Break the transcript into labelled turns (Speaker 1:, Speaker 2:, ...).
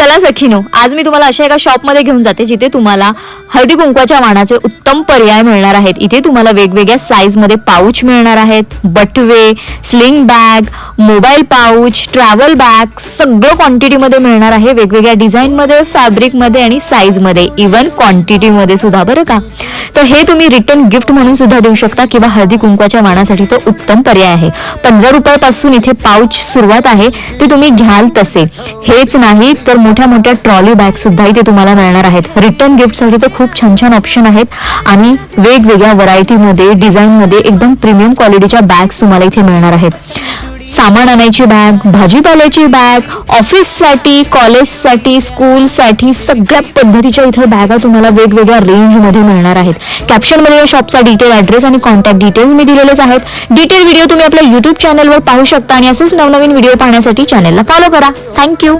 Speaker 1: चला सखीनो आज मी तुम्हाला अशा एका शॉपमध्ये घेऊन जाते जिथे तुम्हाला हळदी कुंकवाच्या वाणाचे उत्तम पर्याय मिळणार आहेत. इथे तुम्हाला वेगवेगळ्या साईजमध्ये पाऊच मिळणार आहेत. बटवे sling bag mobile pouch travel bag सगळं क्वांटिटीमध्ये मिळणार आहे. वेगवेगळ्या डिझाईनमध्ये फॅब्रिकमध्ये आणि साईजमध्ये इवन इव्हन सुद्धा बरं का? तर हे तुम्ही रिटर्न गिफ्ट म्हणून सुद्धा देऊ शकता किंवा हळदी कुंकवाच्या वाणासाठी तो उत्तम पर्याय आहे. पंधरा रुपयापासून इथे पाऊच सुरुवात आहे. ते तुम्ही घ्याल तसे. हेच नाही तर मोठ्या मोठ्या ट्रॉली बॅग सुद्धा इथे तुम्हाला मिळणार आहेत. रिटर्न गिफ्टसाठी तर खूप छान छान ऑप्शन आहेत. आणि वेगवेगळ्या व्हरायटीमध्ये डिझाईनमध्ये एकदम प्रीमियम क्वालिटीच्या बॅग्स तुम्हाला इथे मिळणार आहेत. सामान आणायची बॅग भाजीपाल्याची बॅग ऑफिससाठी कॉलेजसाठी स्कूलसाठी सगळ्या पद्धतीच्या इथं बॅगा तुम्हाला वेगवेगळ्या रेंजमध्ये मिळणार आहेत. कॅप्शनमध्ये या शॉपचा डिटेल ॲड्रेस आणि कॉन्टॅक्ट डिटेल्स मी दिलेलेच आहेत. डिटेल व्हिडिओ तुम्ही आपल्या यूट्यूब चॅनलवर पाहू शकता आणि असेच नवनवीन व्हिडिओ पाहण्यासाठी चॅनलला फॉलो करा. थँक्यू